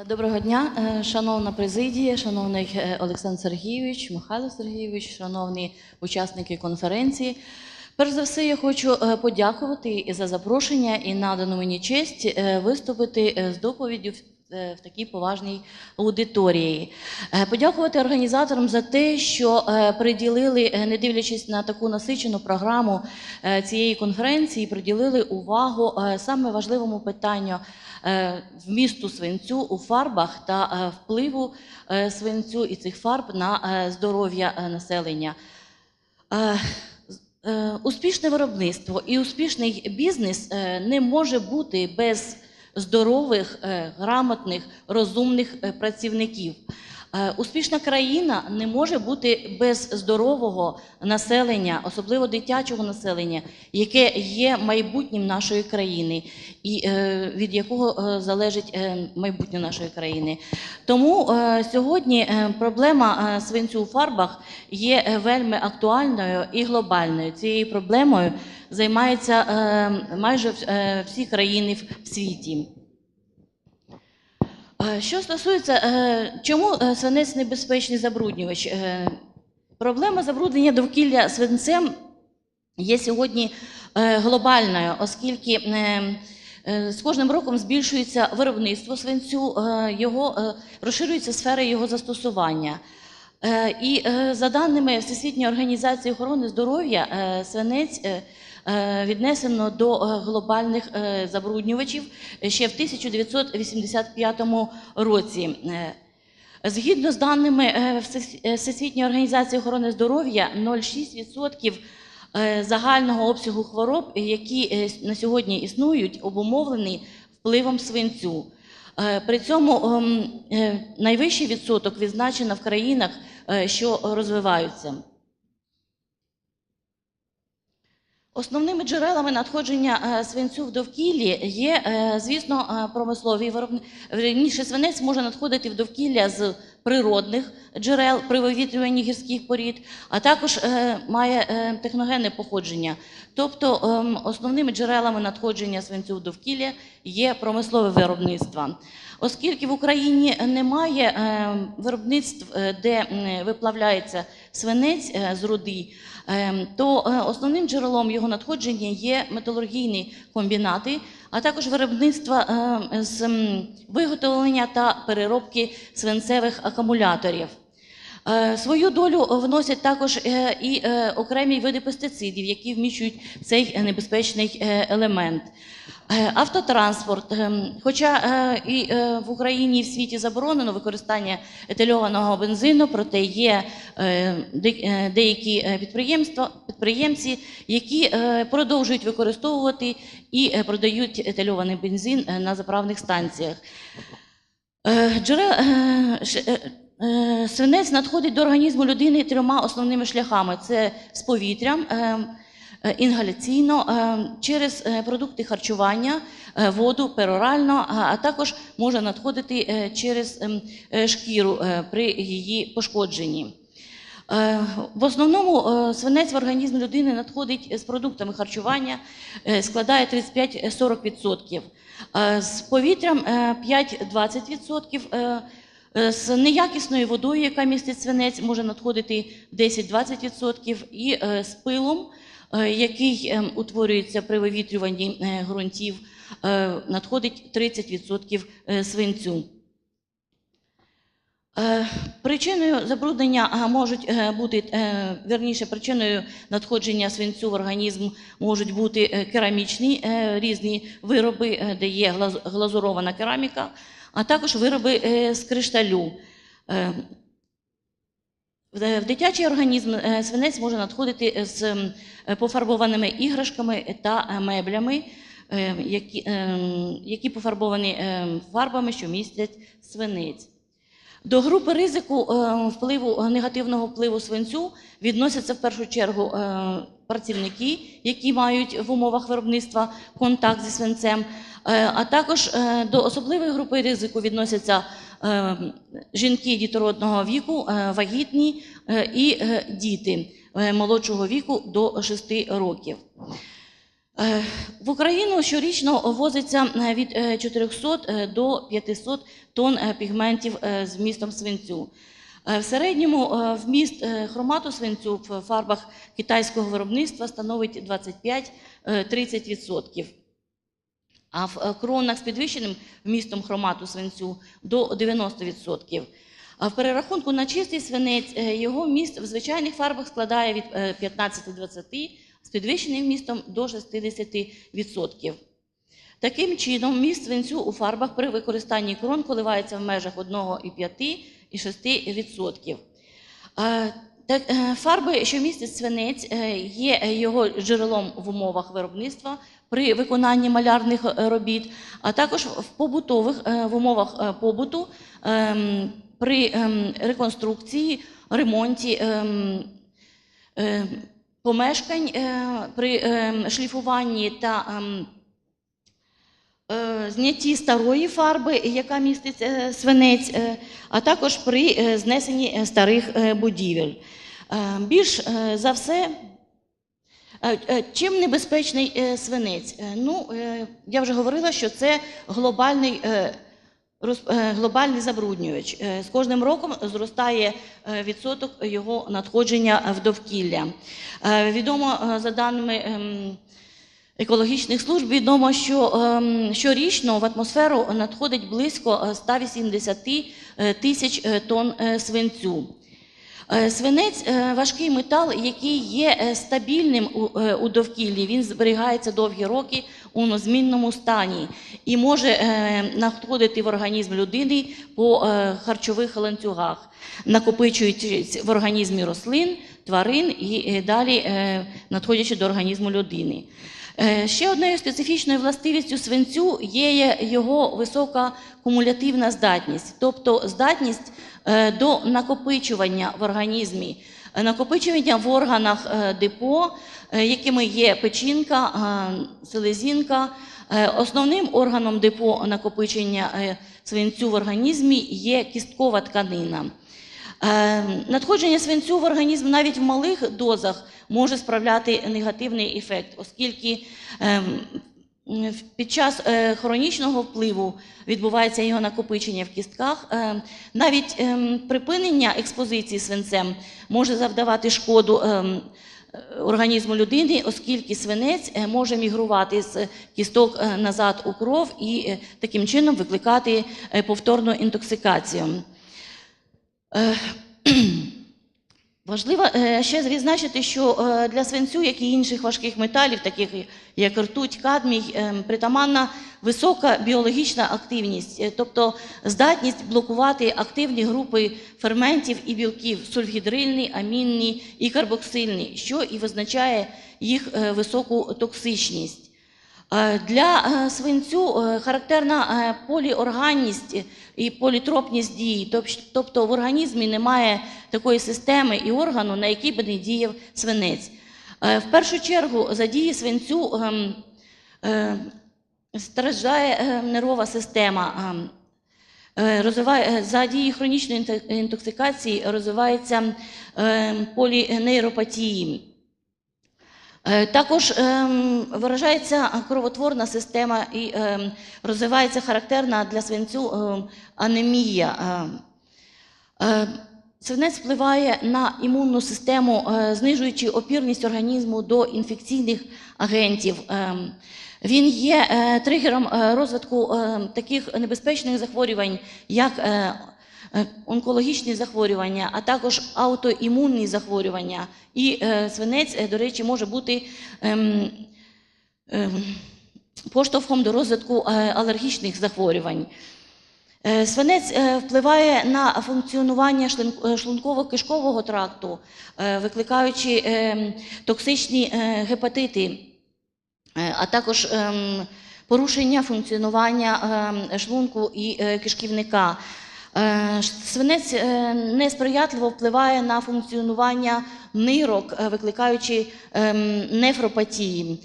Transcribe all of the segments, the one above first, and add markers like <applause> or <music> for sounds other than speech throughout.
Е, Доброго дня, е, шановна президія, шановний е, Олександр Сергійович, Михайло Сергійович, шановні учасники конференції. Перш за все, я хочу подякувати за запрошення і надану мені честь виступити з доповіддю в- е, такій поважній аудиторії. Е, Подякувати організаторам за те, що е, приділили, не дивлячись на таку насичену програму цієї конференції, приділили увагу саме важливому питанню вмісту свинцю у фарбах та впливу свинцю і цих фарб на здоров'я населення. Успішне виробництво і успішний бізнес не може бути без здорових, е, грамотних, розумних е, працівників. Е, Успішна країна не може бути без здорового населення, особливо дитячого населення, яке є майбутнім нашої країни і е, від якого е, залежить майбутнє нашої країни. Тому сьогодні проблема свинцю у фарбах є вельми актуальною і глобальною. Цією проблемою займаються майже всі країни в світі. Що стосується, е, чому е, свинець небезпечний забруднювач? Е, Проблема забруднення довкілля свинцем є сьогодні глобальною, оскільки з кожним роком збільшується виробництво свинцю, його, розширюється сфера його застосування. І за даними Всесвітньої організації охорони здоров'я, свинець віднесено до е, глобальних е, забруднювачів ще в 1985 році. Е, Згідно з даними е, Всес- е, Всесвітньої організації охорони здоров'я, 0,6% е, загального обсягу хвороб, які е, на сьогодні існують, обумовлені впливом свинцю. Е, При цьому ем, е, найвищий відсоток відзначено в країнах, е, що розвиваються. Основними джерелами надходження е, свинцю в довкіллі є, е, звісно, е, промислові. Верніше, свинець може надходити в довкілля з природних джерел при вивітрюванні гірських порід, а також має техногенне походження. Тобто ем, основними джерелами надходження свинцю в довкілля є промислове виробництво. Оскільки в Україні немає е, виробництв, де виплавляється свинець е, з руди, е, то е, основним джерелом його надходження є металургійні комбінати, а також виробництво е, з виготовлення та переробки свинцевих акумуляторів. Е, Свою долю вносять також е, і е, окремі види пестицидів, які вміщують цей небезпечний елемент. Автотранспорт, хоча і в Україні і в світі заборонено використання етильованого бензину, проте є де- деякі підприємці, які продовжують використовувати і продають етильований бензин на заправних станціях. Е, свинець надходить до організму людини трьома основними шляхами: це з повітрям, е, е, інгаляційно, через продукти харчування, воду, перорально, а також може надходити через ем, шкіру при її пошкодженні. В основному свинець в організм людини надходить з продуктами харчування, складає 35-40%. Е, З повітрям е, 5-20%. Е, З неякісною водою, яка містить свинець, може надходити 10-20%. І е, з пилом, е, який утворюється при вивітрюванні ґрунтів, надходить 30% е, свинцю. Причиною забруднення можуть бути, е, вірніше, причиною надходження свинцю в організм можуть бути керамічні різні вироби, де є глазурована кераміка, а також вироби е, з кришталю. Е, В в дитячий організм е, свинець може надходити з е, пофарбованими іграшками та е, меблями, е, які, е, які пофарбовані е, фарбами, що містять свинець. До групи ризику е, впливу негативного впливу свинцю відносяться в першу чергу е, працівники, які мають в умовах виробництва контакт зі свинцем, е, а також е, до особливої групи ризику відносяться е, жінки дітородного віку, е, вагітні е, і е, діти е, молодшого віку до 6 років. Е, В Україну щорічно возиться е, від е, 400 е, до 500 тонн е, пігментів е, з вмістом свинцю. Е, В середньому е, вміст е, хромату свинцю в фарбах китайського виробництва становить 25-30%. А в е, кронах з підвищеним вмістом хромату свинцю до 90%. А в перерахунку на чистий свинець е, його вміст в звичайних фарбах складає від е, 15-20%, з підвищеним вмістом до 60%. Таким чином, вміст свинцю у фарбах при використанні крон коливається в межах 1,5 і 6%. Е, так, е, Фарби, що містять свинець, е, є е, його джерелом в умовах виробництва при виконанні малярних е, робіт, а також в побутових е, в умовах е, побуту ем, при ем, реконструкції, ремонті ем, помешкань при шліфуванні та знятті старої фарби, яка містить е, свинець, а також при знесенні старих будівель. Більш за все, чим небезпечний е, свинець? Е, Ну, е, я вже говорила, що це глобальний. е, е, Глобальний забруднювач. Е, З кожним роком зростає е, відсоток його надходження в довкілля. Е, Відомо е, за даними ем, екологічних служб, відомо, що ем, щорічно в атмосферу надходить близько е, 180 е, тисяч е, тонн е, свинцю. Е, Свинець е, важкий метал, який є е, стабільним у- довкіллі. Він зберігається довгі роки у незмінному стані і може надходити в організм людини по харчових ланцюгах, накопичуючись в організмі рослин, тварин і далі надходячи до організму людини. Е, Ще однією специфічною властивістю свинцю є його висока кумулятивна здатність, тобто здатність е, до накопичування в організмі, накопичування в органах е, депо, якими є печінка, селезінка. Основним органом депо накопичення свинцю в організмі є кісткова тканина. Е, Надходження свинцю в організм навіть в малих дозах може справляти негативний ефект, оскільки ем, під час е, хронічного впливу відбувається його накопичення в кістках. Е, Навіть ем, припинення експозиції свинцем може завдавати шкоду ем, організму людини, оскільки свинець е, може мігрувати з кісток е, назад у кров і таким чином викликати повторну інтоксикацію. Е, <clears throat> Важливо е, ще відзначити, що е, для свинцю, як і інших важких металів, таких як ртуть, кадмій, притаманна висока біологічна активність, тобто здатність блокувати активні групи ферментів і білків сульфгідрильні, амінні і карбоксильні, що і визначає їх високу токсичність. Е, Для е, свинцю е, характерна поліорганність і політропність дії, тобто в організмі немає такої системи і органу, на який би не діяв свинець. В першу чергу за дії свинцю ем, страждає нервова система. ем, за дії хронічної інтоксикації розвиваються е, полінейропатії. Е, Також ем, виражається кровотворна система і ем, розвивається характерна для свинцю ем, анемія. Ем, е, Свинець впливає на імунну систему, е, знижуючи опірність організму до інфекційних агентів. Він є е, тригером е, розвитку е, таких небезпечних захворювань, як е, е, онкологічні захворювання, а також аутоімунні захворювання. І е, свинець, е, до речі, може бути ем, ем, поштовхом до розвитку е, алергічних захворювань. Е, Свинець е, впливає на функціонування е, шлунково-кишкового тракту, е, викликаючи ем, токсичні е, гепатити, е, а також порушення функціонування шлунку і е, кишківника. Е, Свинець е, несприятливо впливає на функціонування нирок, е, викликаючи ем, нефропатії.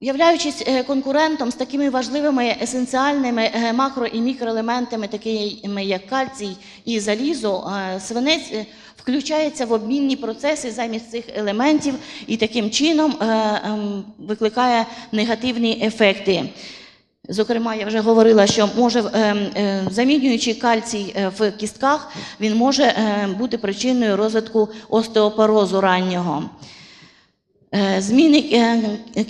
Являючись конкурентом з такими важливими есенціальними макро і мікроелементами, такими як кальцій і залізо, свинець включається в обмінні процеси замість цих елементів і таким чином ем, викликає негативні ефекти. Зокрема, я вже говорила, що може, е, е, замінюючи кальцій е, в кістках, він може е, бути причиною розвитку остеопорозу раннього. Зміни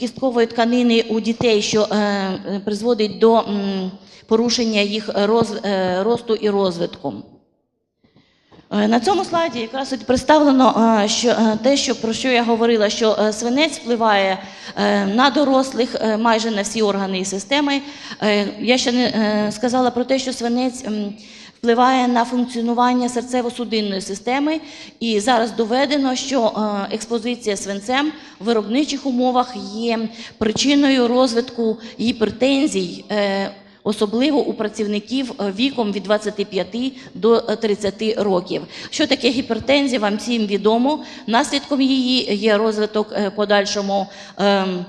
кісткової тканини у дітей, що призводить до порушення їх росту і розвитку. Е, На цьому слайді якраз представлено е, що, е, те, що, про що я говорила, що свинець впливає на дорослих майже на всі органи і системи. Я ще не сказала про те, що свинець впливає на функціонування серцево-судинної системи, і зараз доведено, що експозиція свинцем в виробничих умовах є причиною розвитку гіпертензій. Е, особливо у працівників е, віком від 25 до е, 30 років. Що таке гіпертензія, вам всім відомо. Наслідком її є розвиток е, подальшому ем,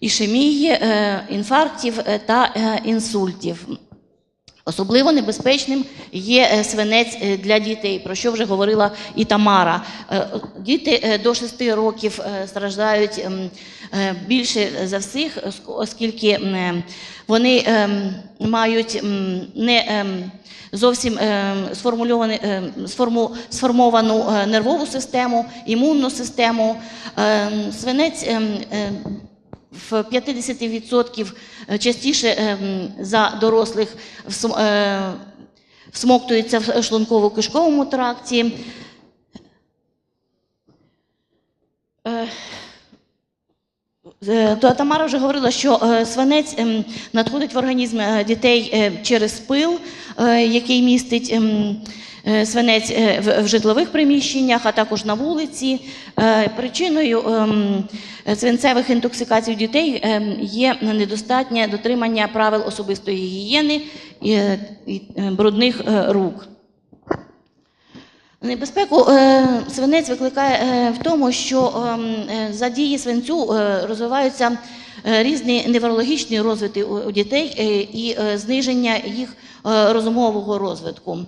ішемії, е, інфарктів е, та е, інсультів. Особливо небезпечним є е, свинець е, для дітей, про що вже говорила і Тамара. Е, Діти до 6 років страждають ем, більше за всіх, оскільки вони мають не зовсім сформовану нервову систему, імунну систему. Ем, Свинець ем, в 50% частіше ем, за дорослих е, всмоктується в шлунково-кишковому тракті. Е, е, Тамара вже говорила, що е, свинець ем, надходить в організм е, дітей е, через пил, е, який містить ем, е, свинець е, в- житлових приміщеннях, а також на вулиці. Е, Причиною ем, свинцевих інтоксикацій дітей ем, є недостатнє дотримання правил особистої гігієни і е, е, брудних е, рук. Небезпеку е, свинець викликає е, в тому, що ем, е, за дії свинцю е, розвиваються е, різні неврологічні розвитки у, дітей е, і е, зниження їх е, розумового розвитку.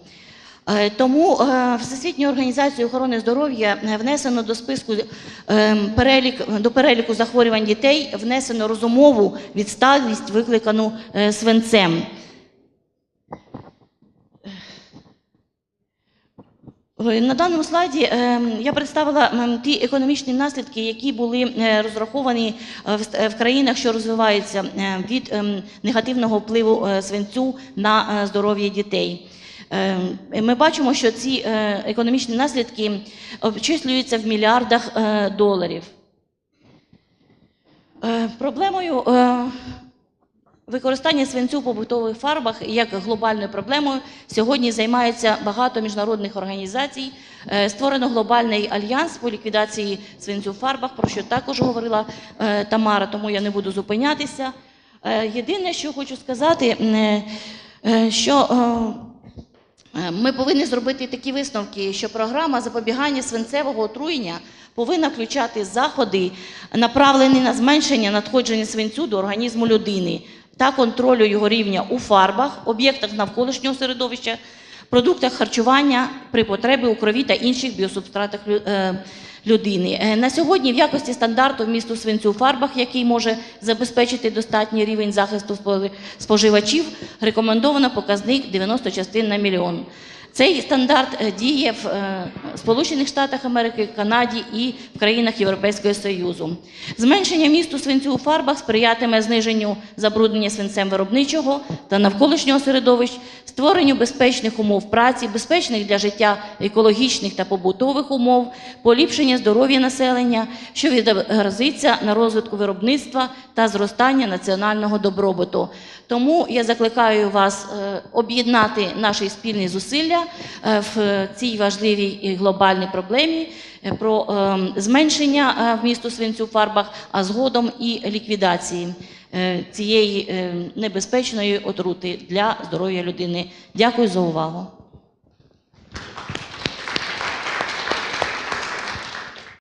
Е, Тому е, Всесвітньою організацією охорони здоров'я е, внесено до списку перелік, до переліку захворювань дітей внесено розумову відсталість, викликану свинцем. На даному слайді я представила ті економічні наслідки, які були розраховані в країнах, що розвиваються від ем, негативного впливу свинцю на здоров'я дітей. Е, Ми бачимо, що ці е, економічні наслідки обчислюються в мільярдах е, доларів. Проблемою Використання свинцю в побутових фарбах як глобальною проблемою сьогодні займається багато міжнародних організацій. Створено глобальний альянс по ліквідації свинцю в фарбах, про що також говорила Тамара, тому я не буду зупинятися. Єдине, що хочу сказати, що Ми повинні зробити такі висновки, що програма запобігання свинцевого отруєння повинна включати заходи, направлені на зменшення надходження свинцю до організму людини та контролю його рівня у фарбах, об'єктах навколишнього середовища, продуктах харчування при потребі у крові та інших біосубстратах е, людини. Е, На сьогодні в якості стандарту вмісту свинцю у фарбах, який може забезпечити достатній рівень захисту спожи- споживачів, рекомендовано показник 90 частин на мільйон. Цей стандарт е, діє в е, Сполучених Штатах Америки, Канаді і в країнах Європейського Союзу. Зменшення місту свинцю у фарбах сприятиме зниженню забруднення свинцем виробничого та навколишнього середовищ, створенню безпечних умов праці, безпечних для життя екологічних та побутових умов, поліпшення здоров'я населення, що відобразиться на розвитку виробництва та зростання національного добробуту. Тому я закликаю вас е, об'єднати наші спільні зусилля в цій важливій глобальній проблемі е, про е, зменшення е, вмісту свинцю в фарбах, а згодом і ліквідації е, цієї е, небезпечної отрути для здоров'я людини. Дякую за увагу.